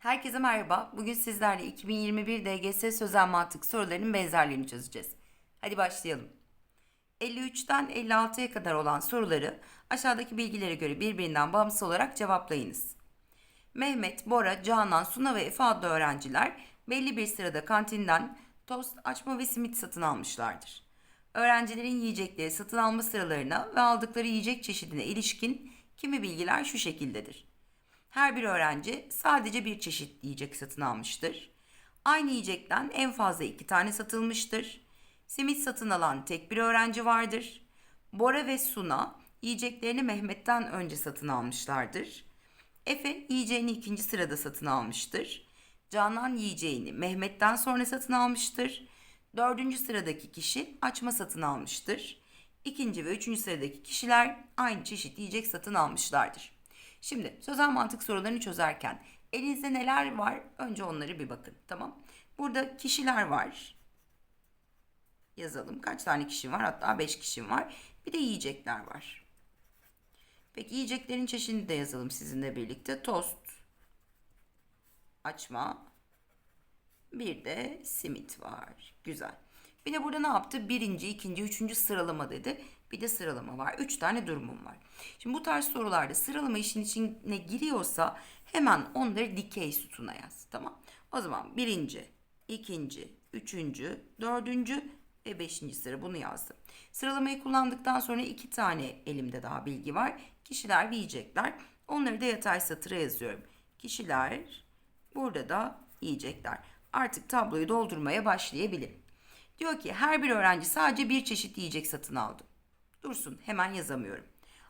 Herkese merhaba. Bugün sizlerle 2021 DGS sözel mantık sorularının benzerlerini çözeceğiz. Hadi başlayalım. 53'ten 56'ya kadar olan soruları aşağıdaki bilgilere göre birbirinden bağımsız olarak cevaplayınız. Mehmet, Bora, Canan, Suna ve Efe adlı öğrenciler belli bir sırada kantinden tost, açma ve simit satın almışlardır. Öğrencilerin yiyecekleri satın alma sıralarına ve aldıkları yiyecek çeşidine ilişkin kimi bilgiler şu şekildedir. Her bir öğrenci sadece bir çeşit yiyecek satın almıştır. Aynı yiyecekten en fazla iki tane satılmıştır. Simit satın alan tek bir öğrenci vardır. Bora ve Suna yiyeceklerini Mehmet'ten önce satın almışlardır. Efe yiyeceğini ikinci sırada satın almıştır. Canan yiyeceğini Mehmet'ten sonra satın almıştır. Dördüncü sıradaki kişi açma satın almıştır. İkinci ve üçüncü sıradaki kişiler aynı çeşit yiyecek satın almışlardır. Şimdi sözel mantık sorularını çözerken elinizde neler var? Önce onları bir bakın. Tamam. Burada kişiler var. Yazalım. Kaç tane kişi var? Hatta 5 kişi var. Bir de yiyecekler var. Peki yiyeceklerin çeşidini de yazalım sizinle birlikte. Tost, açma, bir de simit var. Güzel. Bir de burada ne yaptı? Birinci, ikinci, üçüncü sıralama dedi. Bir de sıralama var. Üç tane durumum var. Şimdi bu tarz sorularda sıralama işin içine giriyorsa hemen onları dikey sütuna yaz. Tamam. O zaman birinci, ikinci, üçüncü, dördüncü ve beşinci sıra bunu yazdım. Sıralamayı kullandıktan sonra iki tane elimde daha bilgi var. Kişiler yiyecekler. Onları da yatay satıra yazıyorum. Kişiler, burada da yiyecekler. Artık tabloyu doldurmaya başlayabilirim. Diyor ki her bir öğrenci sadece bir çeşit yiyecek satın aldı. Dursun hemen yazamıyorum.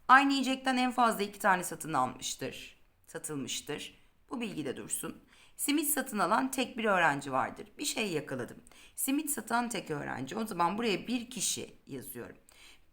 Aynı yiyecekten en fazla iki tane satın almıştır. Satılmıştır. Bu bilgi de dursun. Simit satın alan tek bir öğrenci vardır. Bir şey yakaladım. Simit satan tek öğrenci. O zaman buraya bir kişi yazıyorum.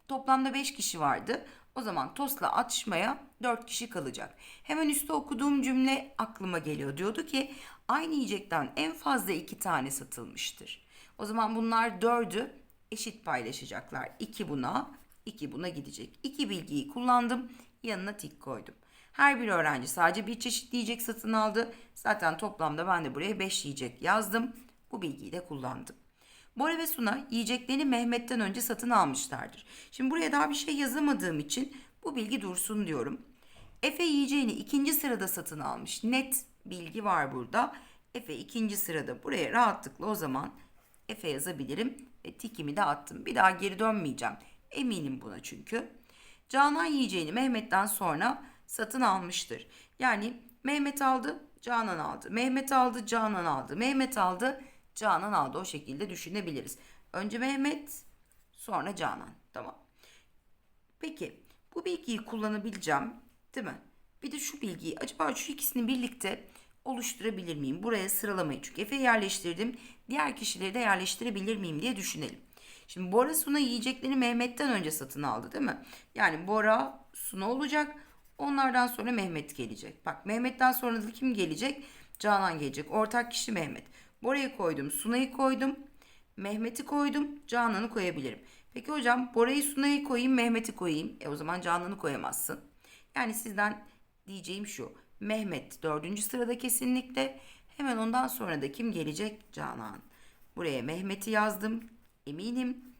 Toplamda 5 kişi vardı. O zaman tostla atışmaya 4 kişi kalacak. Hemen üstte okuduğum cümle aklıma geliyor. Diyordu ki aynı yiyecekten en fazla 2 tane satılmıştır. O zaman bunlar 4'ü eşit paylaşacaklar. 2 buna, 2 buna gidecek. 2 bilgiyi kullandım, yanına tik koydum. Her bir öğrenci sadece bir çeşit yiyecek satın aldı. Zaten toplamda ben de buraya 5 yiyecek yazdım. Bu bilgiyi de kullandım. Bora ve Suna yiyeceklerini Mehmet'ten önce satın almışlardır. Şimdi buraya daha bir şey yazamadığım için bu bilgi dursun diyorum. Efe yiyeceğini ikinci sırada satın almış. Net bilgi var burada. Efe ikinci sırada. Buraya rahatlıkla o zaman Efe yazabilirim. Ve tikimi de attım. Bir daha geri dönmeyeceğim. Eminim buna çünkü. Canan yiyeceğini Mehmet'ten sonra satın almıştır. Yani Mehmet aldı, Canan aldı. Mehmet aldı, Canan aldı. Mehmet aldı, Canan aldı. O şekilde düşünebiliriz. Önce Mehmet, sonra Canan. Tamam. Peki bu bilgiyi kullanabileceğim değil mi? Bir de şu bilgiyi acaba şu ikisini birlikte oluşturabilir miyim? Buraya sıralamayı çünkü Efe yerleştirdim. Diğer kişileri de yerleştirebilir miyim diye düşünelim. Şimdi Bora Suna yiyeceklerini Mehmet'ten önce satın aldı değil mi? Yani Bora Suna olacak. Onlardan sonra Mehmet gelecek. Bak Mehmet'ten sonra da kim gelecek? Canan gelecek. Ortak kişi Mehmet. Bora'yı koydum. Suna'yı koydum. Mehmet'i koydum. Canan'ı koyabilirim. Peki hocam Bora'yı Suna'yı koyayım Mehmet'i koyayım. E o zaman Canan'ı koyamazsın. Yani sizden diyeceğim şu. Mehmet dördüncü sırada kesinlikle. Hemen ondan sonra da kim gelecek? Canan. Buraya Mehmet'i yazdım. Eminim.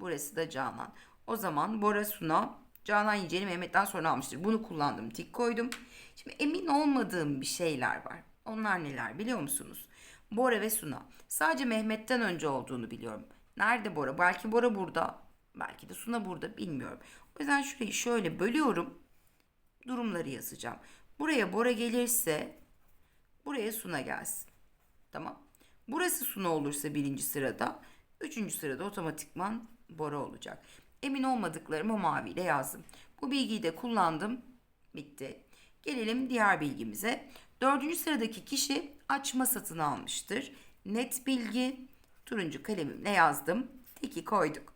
Burası da Canan. O zaman Bora Suna Canan yiyeceğini Mehmet'ten sonra almıştır. Bunu kullandım. Tik koydum. Şimdi emin olmadığım bir şeyler var. Onlar neler biliyor musunuz? Bora ve Suna. Sadece Mehmet'ten önce olduğunu biliyorum. Nerede Bora? Belki Bora burada. Belki de Suna burada. Bilmiyorum. O yüzden şurayı şöyle bölüyorum. Durumları yazacağım. Buraya Bora gelirse buraya Suna gelsin. Tamam. Burası Suna olursa birinci sırada. Üçüncü sırada otomatikman Bora olacak. Emin olmadıklarımı maviyle yazdım. Bu bilgiyi de kullandım. Bitti. Gelelim diğer bilgimize. Dördüncü sıradaki kişi açma satın almıştır. Net bilgi. Turuncu kalemimle yazdım. Tiki koyduk.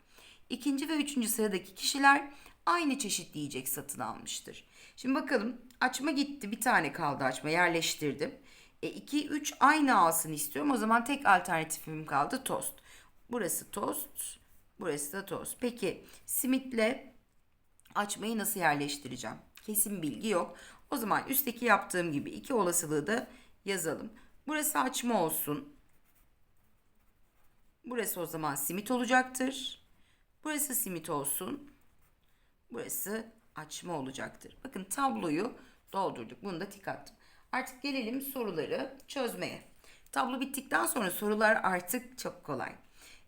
İkinci ve üçüncü sıradaki kişiler aynı çeşit yiyecek satın almıştır. Şimdi bakalım açma gitti. Bir tane kaldı açma yerleştirdim. E 2, 3 aynı alsın istiyorum. O zaman tek alternatifim kaldı tost. Burası tost. Burası da tost. Peki simitle açmayı nasıl yerleştireceğim? Kesin bilgi yok. O zaman üstteki yaptığım gibi iki olasılığı da yazalım. Burası açma olsun. Burası o zaman simit olacaktır. Burası simit olsun. Burası açma olacaktır. Bakın tabloyu doldurduk. Bunu da tik attım. Artık gelelim soruları çözmeye. Tablo bittikten sonra sorular artık çok kolay.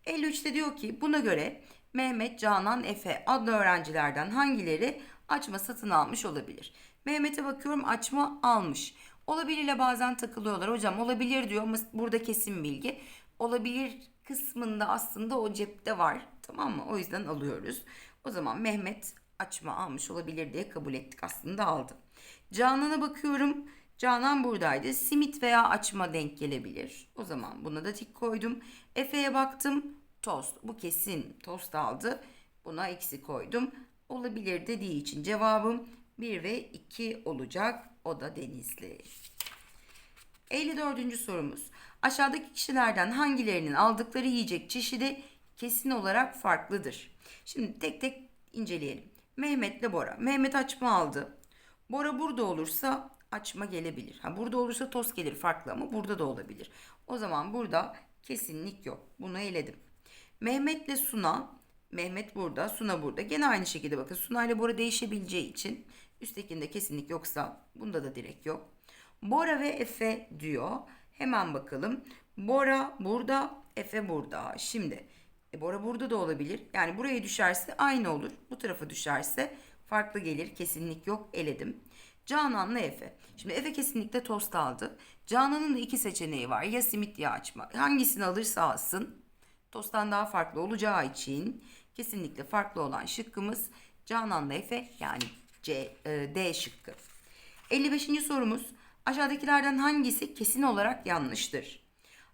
53'te diyor ki buna göre Mehmet, Canan, Efe adlı öğrencilerden hangileri açma satın almış olabilir? Mehmet'e bakıyorum açma almış. Olabilir ile bazen takılıyorlar. Hocam olabilir diyor ama burada kesin bilgi. Olabilir kısmında aslında o cepte var. Tamam mı? O yüzden alıyoruz. O zaman Mehmet açma almış olabilir diye kabul ettik. Aslında aldı. Canan'a bakıyorum. Canan buradaydı. Simit veya açma denk gelebilir. O zaman buna da tik koydum. Efe'ye baktım. Tost. Bu kesin tost aldı. Buna eksi koydum. Olabilir dediği için cevabım 1 ve 2 olacak. O da Denizli. 54. sorumuz. Aşağıdaki kişilerden hangilerinin aldıkları yiyecek çeşidi kesin olarak farklıdır? Şimdi tek tek inceleyelim. Mehmet'le Bora. Mehmet açma aldı. Bora burada olursa açma gelebilir. Ha burada olursa tost gelir farklı ama burada da olabilir. O zaman burada kesinlik yok. Bunu eledim. Mehmet'le Suna. Mehmet burada, Suna burada. Gene aynı şekilde bakın Suna ile Bora değişebileceği için üsttekinde kesinlik yoksa bunda da direkt yok. Bora ve Efe diyor. Hemen bakalım. Bora burada, Efe burada. Şimdi e, Bora burada da olabilir. Yani buraya düşerse aynı olur. Bu tarafa düşerse farklı gelir. Kesinlik yok. Eledim. Canan'la Efe. Şimdi Efe kesinlikle tost aldı. Canan'ın da iki seçeneği var. Ya simit ya açma. Hangisini alırsa alsın. Tosttan daha farklı olacağı için kesinlikle farklı olan şıkkımız Canan'la Efe yani C, e, D şıkkı. 55. sorumuz. Aşağıdakilerden hangisi kesin olarak yanlıştır?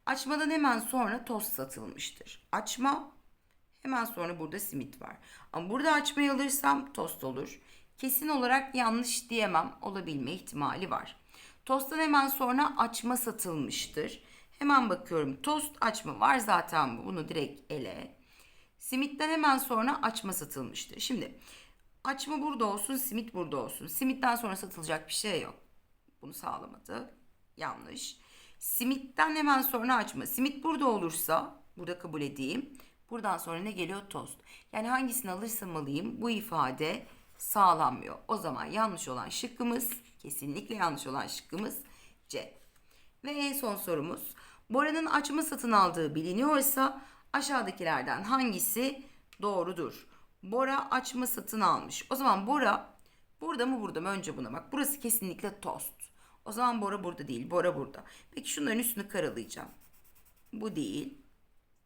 Açmadan hemen sonra tost satılmıştır. Açma hemen sonra burada simit var. Ama burada açmayı alırsam tost olur. Kesin olarak yanlış diyemem. Olabilme ihtimali var. Tosttan hemen sonra açma satılmıştır. Hemen bakıyorum. Tost açma var zaten bu. Bunu direkt ele. Simitten hemen sonra açma satılmıştır. Şimdi açma burada olsun, simit burada olsun. Simitten sonra satılacak bir şey yok. Bunu sağlamadı. Yanlış. Simitten hemen sonra açma. Simit burada olursa, burada kabul edeyim. Buradan sonra ne geliyor? Tost. Yani hangisini alırsam alayım bu ifade sağlanmıyor. O zaman yanlış olan şıkkımız, kesinlikle yanlış olan şıkkımız C. Ve en son sorumuz. Bora'nın açma satın aldığı biliniyorsa aşağıdakilerden hangisi doğrudur? Bora açma satın almış. O zaman Bora burada mı burada mı? Önce buna bak. Burası kesinlikle tost. O zaman Bora burada değil. Bora burada. Peki şunların üstünü karalayacağım. Bu değil.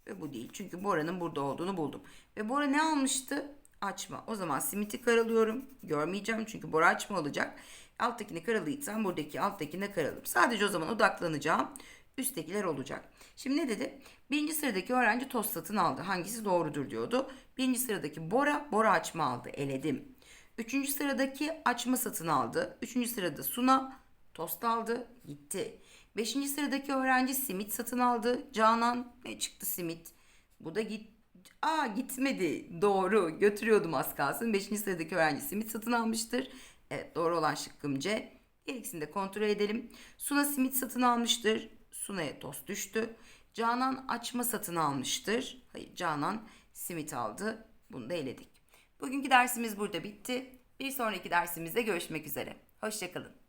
Ve bu değil. Çünkü Bora'nın burada olduğunu buldum. Ve Bora ne almıştı? Açma. O zaman simiti karalıyorum. Görmeyeceğim çünkü Bora açma olacak. Alttakini karalıysam buradaki alttakine karalım. Sadece o zaman odaklanacağım. Üsttekiler olacak. Şimdi ne dedi? Birinci sıradaki öğrenci tost satın aldı. Hangisi doğrudur diyordu. Birinci sıradaki Bora, Bora açma aldı. Eledim. Üçüncü sıradaki açma satın aldı. Üçüncü sırada Suna tost aldı. Gitti. Beşinci sıradaki öğrenci simit satın aldı. Canan ne çıktı simit? Bu da git. Aa gitmedi. Doğru. Götürüyordum az kalsın. Beşinci sıradaki öğrenci simit satın almıştır. Evet doğru olan şıkkım C. De kontrol edelim. Suna simit satın almıştır. Suna'ya tost düştü. Canan açma satın almıştır. Hayır Canan simit aldı. Bunu da eledik. Bugünkü dersimiz burada bitti. Bir sonraki dersimizde görüşmek üzere. Hoşçakalın.